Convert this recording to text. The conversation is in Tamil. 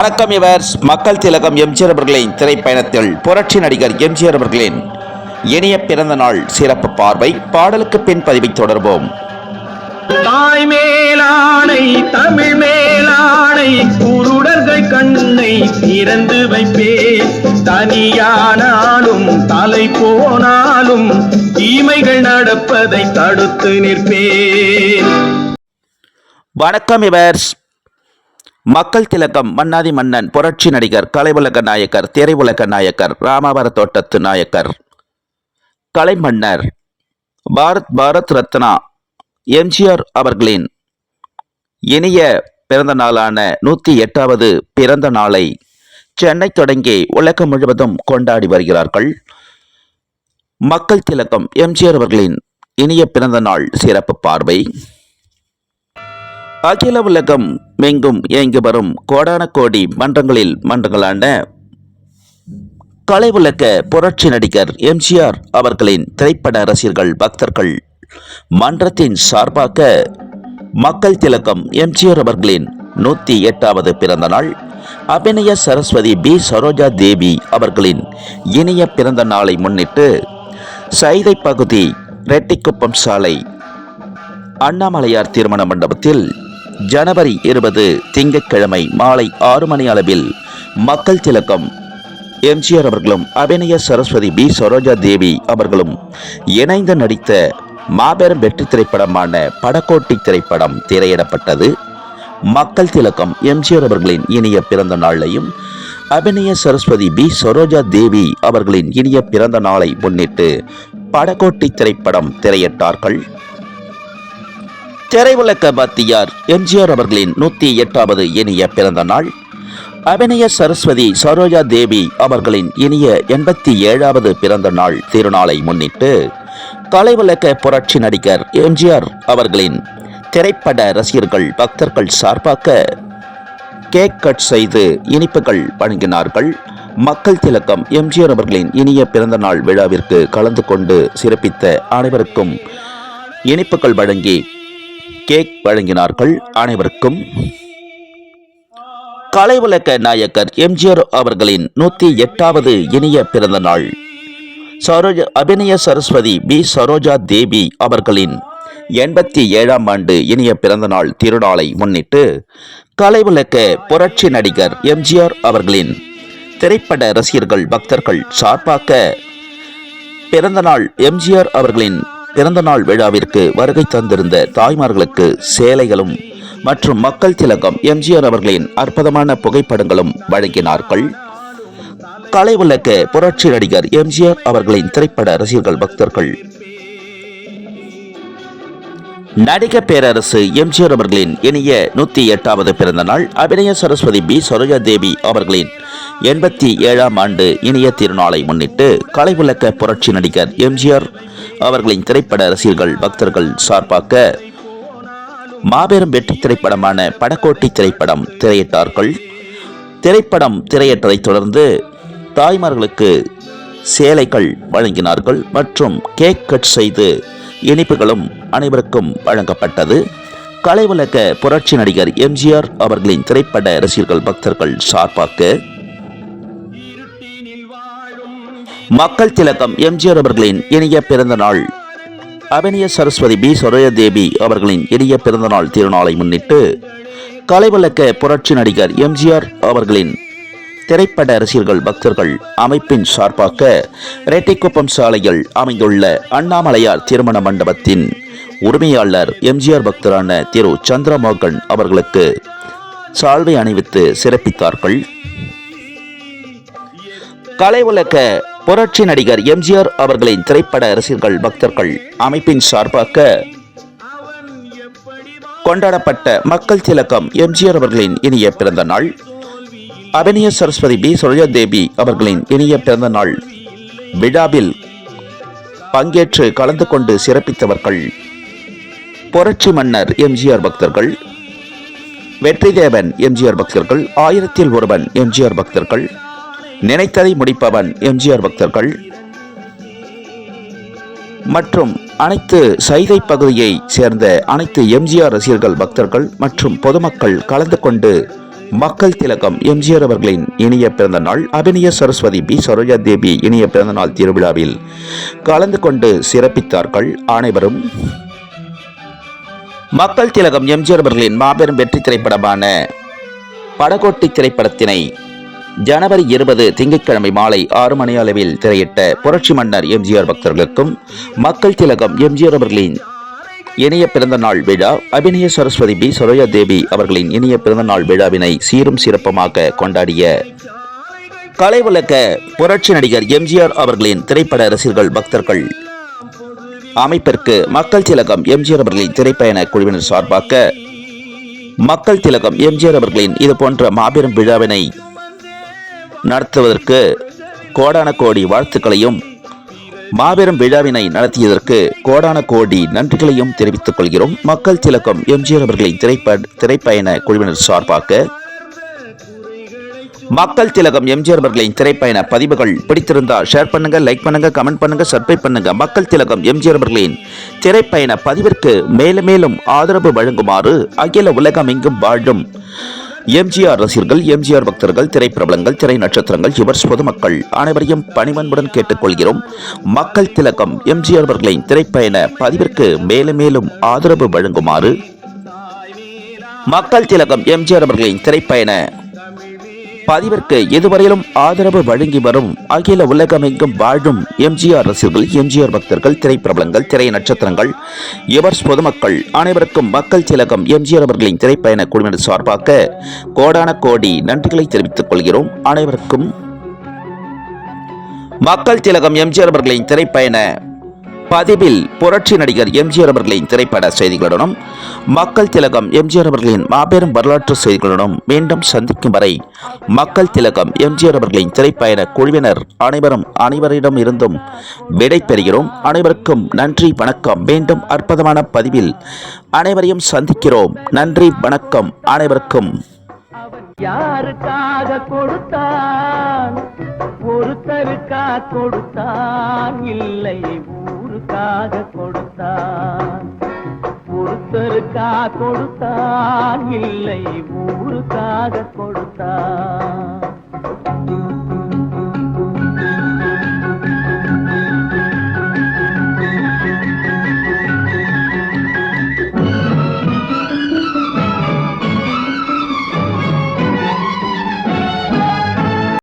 வணக்கம் இவர்ஸ் மக்கள் திலகம் எம்ஜிஆர் அவர்களின் திரைப்பயணத்தில் புரட்சி நடிகர் எம்ஜிஆர் அவர்களின் இனிய பிறந்த நாள் சிறப்பு பார்வை பாடலுக்கு பின் பதிவை தொடர்வோம் தாய் மேலானை தமிழ் மேலானை குருடர்கள் கண்ணை திறந்து வைப்பேன். தனியானாலும் தலை போனாலும் தீமைகள் நடப்பதை தடுத்து நிற்பேன். வணக்கம் இவர்ஸ் மக்கள் திலகம் மன்னாதி மன்னன் புரட்சி நடிகர் கலைவுலக நாயக்கர் திரைவுலக நாயக்கர் ராமாவர தோட்டத்து நாயக்கர். கலைமன்னர் பாரத் பாரத் ரத்னா எம்ஜிஆர் அவர்களின் இனிய பிறந்த நாளான நூற்றி எட்டாவது பிறந்த நாளை சென்னை தொடங்கி உலகம் முழுவதும் கொண்டாடி வருகிறார்கள். மக்கள் திலகம் எம்ஜிஆர் அவர்களின் இனிய பிறந்த நாள் சிறப்பு பார்வை. அகில உலகம் எங்கும் இயங்கி வரும் கோடான கோடி மன்றங்களில் மன்றங்களான கலை உலக புரட்சி நடிகர் எம்ஜிஆர் அவர்களின் திரைப்பட ரசிகர்கள் பக்தர்கள். மன்றத்தின் சார்பாக மக்கள் திலக்கம் எம்ஜிஆர் அவர்களின் நூற்றி எட்டாவது பிறந்த நாள். அபிநய சரஸ்வதி பி. சரோஜா தேவி அவர்களின் இனிய பிறந்த நாளை முன்னிட்டு சைதை பகுதி ரெட்டிக்குப்பம் சாலை அண்ணாமலையார் திருமண மண்டபத்தில் ஜனவரி இருபது திங்கட்கிழமை மாலை ஆறு மணி அளவில் மக்கள் திலக்கம் எம்ஜிஆர் அவர்களும் அபிநய சரஸ்வதி பி. சரோஜா தேவி அவர்களும் இணைந்து நடித்த மாபெரும் வெற்றி திரைப்படமான படக்கோட்டி திரைப்படம் திரையிடப்பட்டது. மக்கள் திலக்கம் எம்ஜிஆர் அவர்களின் இனிய பிறந்த நாளையும் அபிநய சரஸ்வதி பி. சரோஜா தேவி அவர்களின் இனிய பிறந்த நாளை முன்னிட்டு படக்கோட்டி திரைப்படம் திரையிட்டார்கள். திரைவிளக்க பத்தியார் எம்ஜிஆர் அவர்களின் நூற்றி எட்டாவது இனிய பிறந்த நாள். அபிநய சரஸ்வதி சரோஜா தேவி அவர்களின் இனிய எண்பத்தி ஏழாவது பிறந்த நாள் திருநாளை முன்னிட்டு கலைவுலக புரட்சி நடிகர் எம்ஜிஆர் அவர்களின் திரைப்பட ரசிகர்கள் பக்தர்கள் சார்பாக கேக் கட் செய்து இனிப்புகள் வழங்கினார்கள். மக்கள் திலக்கம் எம்ஜிஆர் அவர்களின் இனிய பிறந்த நாள் விழாவிற்கு கலந்து கொண்டு சிறப்பித்த அனைவருக்கும் இனிப்புகள் வழங்கி கேக் வழங்கினார்கள் அனைவருக்கும். கலை உலக நாயக்கர் எம்ஜிஆர் அவர்களின் நூற்றி எட்டாவது இனிய பிறந்த நாள். சரோஜா அபிநய சரஸ்வதி பி. சரோஜா தேவி அவர்களின் எண்பத்தி ஏழாம் ஆண்டு இனிய பிறந்தநாள் திருநாளை முன்னிட்டு கலை உலக புரட்சி நடிகர் எம்ஜிஆர் அவர்களின் திரைப்பட ரசிகர்கள் பக்தர்கள் சார்பாக பிறந்தநாள் எம்ஜிஆர் அவர்களின் பிறந்த நாள் விழாவிற்கு வருகை தந்திருந்த தாய்மார்களுக்கு சேலைகளும் மற்றும் மக்கள் திலகம் எம்ஜிஆர் அவர்களின் அற்புதமான புகைப்படங்களும் வழங்கினார்கள். கலை உலக புரட்சி நடிகர் எம்ஜிஆர் அவர்களின் திரைப்பட ரசிகர்கள் பக்தர்கள். நடிக பேரரசு எம்ஜிஆர் அவர்களின் இனிய நூற்றி எட்டாவது பிறந்த நாள் அபிநய சரஸ்வதி பி. சரோஜா தேவி அவர்களின் எண்பத்தி ஏழாம் ஆண்டு இனிய திருநாளை முன்னிட்டு கலை புரட்சி நடிகர் எம்ஜிஆர் அவர்களின் திரைப்பட ரசிகர்கள் பக்தர்கள் சார்பாக மாபெரும் வெற்றி திரைப்படமான படக்கோட்டி திரைப்படம் திரையிட்டார்கள். திரைப்படம் திரையிட்டதை தொடர்ந்து தாய்மார்களுக்கு சேலைகள் வழங்கினார்கள் மற்றும் கேக் கட் செய்து இனிப்புகளும் அனைவருக்கும் வழங்கப்பட்டது. கலை உலக புரட்சி நடிகர் எம்ஜிஆர் அவர்களின் திரைப்பட ரசிகர்கள் பக்தர்கள் சார்பாக மக்கள் திலகம் எம்ஜிஆர் அவர்களின் இனிய பிறந்த நாள். அபினிய சரஸ்வதி பி. தேவி அவர்களின் இனிய பிறந்தநாள் திருநாளை முன்னிட்டு கலைவழக்க புரட்சி நடிகர் எம்ஜிஆர் அவர்களின் திரைப்பட ரசிகர்கள் பக்தர்கள் அமைப்பின் சார்பாக ரெட்டிக்குப்பம் சாலையில் அமைந்துள்ள அண்ணாமலையார் திருமண மண்டபத்தின் உரிமையாளர் எம்ஜிஆர் பக்தரான திரு சந்திரமோகன் அவர்களுக்கு சால்வை அணிவித்து சிறப்பித்தார்கள். கலை உலக புரட்சி நடிகர் எம்ஜிஆர் அவர்களின் திரைப்பட ரசிகர்கள் பக்தர்கள் அமைப்பின் சார்பாக கொண்டாடப்பட்ட மக்கள் திலக்கம் எம்ஜிஆர் அவர்களின் இனிய பிறந்த நாள். அபிநய சரஸ்வதி பி. சரோஜா அவர்களின் இனிய பிறந்த நாள். விழாவில் பங்கேற்று கலந்து கொண்டு சிறப்பித்தவர்கள் புரட்சி மன்னர் எம்ஜிஆர் பக்தர்கள் வெற்றிதேவன் எம்ஜிஆர் பக்தர்கள் ஆயிரத்தில் ஒருவன் எம்ஜிஆர் பக்தர்கள் நினைத்ததை முடிப்பவன் எம்ஜிஆர் பக்தர்கள். மற்றும் அனைத்து சைதை பகுதியை சேர்ந்த அனைத்து எம்ஜிஆர் ரசிகர்கள் பக்தர்கள் மற்றும் பொதுமக்கள் கலந்து கொண்டு மக்கள் திலகம் எம்ஜிஆர் அவர்களின் இனிய பிறந்த நாள் அபிநய சரஸ்வதி பி. சரோஜா தேவி இனிய பிறந்த நாள் திருவிழாவில் கலந்து கொண்டு சிறப்பித்தார்கள் அனைவரும். மக்கள் திலகம் எம்ஜிஆர் அவர்களின் மாபெரும் வெற்றி திரைப்படமான படகோட்டி திரைப்படத்தினை ஜனவரி இருபது திங்கட்கிழமை மாலை ஆறு மணி அளவில் திரையிட்ட புரட்சி மன்னர் எம்ஜிஆர் பக்தர்களுக்கும் மக்கள் திலகம் எம்ஜிஆர் அவர்களின் இணைய பிறந்த நாள் விழா அபிநய சரஸ்வதி பி. சரோயா தேவி அவர்களின் இணைய பிறந்த நாள் விழாவினை சீரும் சிறப்புமாக கொண்டாடிய கலை உலக புரட்சி நடிகர் எம்ஜிஆர் அவர்களின் திரைப்பட ரசிகர்கள் பக்தர்கள். அமைப்பிற்கு மக்கள் திலகம் எம்ஜிஆர் அவர்களின் திரைப்பயண குழுவினர் சார்பாக மக்கள் திலகம் எம்ஜிஆர் அவர்களின் இது போன்ற மாபெரும் விழாவினை நடத்துவதற்கு கோடான கோடி வாழ்த்துக்களையும் மாபெரும் விழாவினை நடத்தியதற்கு கோடான கோடி நன்றிகளையும் தெரிவித்துக் கொள்கிறோம். மக்கள் திலகம் எம்ஜிஆர் அவர்களின் திரைப்ப திரைப்பயண குழுவினர் சார்பாக மக்கள் திலகம் எம்ஜிஆர் அவர்களின் திரைப்பயண பதிவுகள் பிடித்திருந்தால் ஷேர் பண்ணுங்க லைக் பண்ணுங்க கமெண்ட் பண்ணுங்க சப்ஸ்கிரைப் பண்ணுங்க. மக்கள் திலகம் எம்ஜிஆர் அவர்களின் திரைப்பயண பதிவிற்கு மேலும் மேலும் ஆதரவு வழங்குமாறு அகில உலகம் எங்கும் வாழும் எம்ஜிஆர் ரசிகர்கள் எம்ஜிஆர் பக்தர்கள் திரைப்பிரபலங்கள் திரை நட்சத்திரங்கள் யுவர்ஸ் பொதுமக்கள் அனைவரையும் பணிவன்புடன் கேட்டுக்கொள்கிறோம். மக்கள் திலகம் எம்ஜிஆர் அவர்களின் திரைப்பயண பதிவிற்கு மேலும் மேலும் ஆதரவு வழங்குமாறு. மக்கள் திலகம் எம்ஜிஆர் அவர்களின் திரைப்பயண பதிவிற்கு இதுவரையிலும் ஆதரவு வழங்கி வரும் அகில உலகமெங்கும் வாழும் எம்ஜிஆர் ரசிகர்கள் எம்ஜிஆர் பக்தர்கள் திரைப்பிரபலங்கள் திரை நட்சத்திரங்கள் எவர்ஸ் பொதுமக்கள் அனைவருக்கும் மக்கள் திலகம் எம்ஜிஆர் அவர்களின் திரைப்பயண குழுவினர் சார்பாக கோடான கோடி நன்றிகளை தெரிவித்துக் கொள்கிறோம். அனைவருக்கும் மக்கள் திலகம் எம்ஜிஆர் அவர்களின் திரைப்பயண பதிவில் புரட்சி நடிகர் எம்ஜிஆர் அவர்களின் திரைப்பட செய்திகளுடனும் மக்கள் திலகம் எம்ஜிஆர் அவர்களின் மாபெரும் வரலாற்று செய்திகளுடனும் மீண்டும் சந்திக்கும் வரை மக்கள் திலகம் எம்ஜிஆர் அவர்களின் திரைப்பயண குழுவினர் அனைவரும் அனைவரிடம் இருந்தும் விடை பெறுகிறோம். அனைவருக்கும் நன்றி வணக்கம். மீண்டும் அற்புதமான பதிவில் அனைவரையும் சந்திக்கிறோம். நன்றி வணக்கம். அனைவருக்கும். யாருக்காக கொடுத்தான்? ஒருத்தருக்கா கொடுத்தான். இல்லை ஊருக்காக கொடுத்தான். ஒருத்தருக்கா கொடுத்தான் இல்லை ஊருக்காக கொடுத்தான்.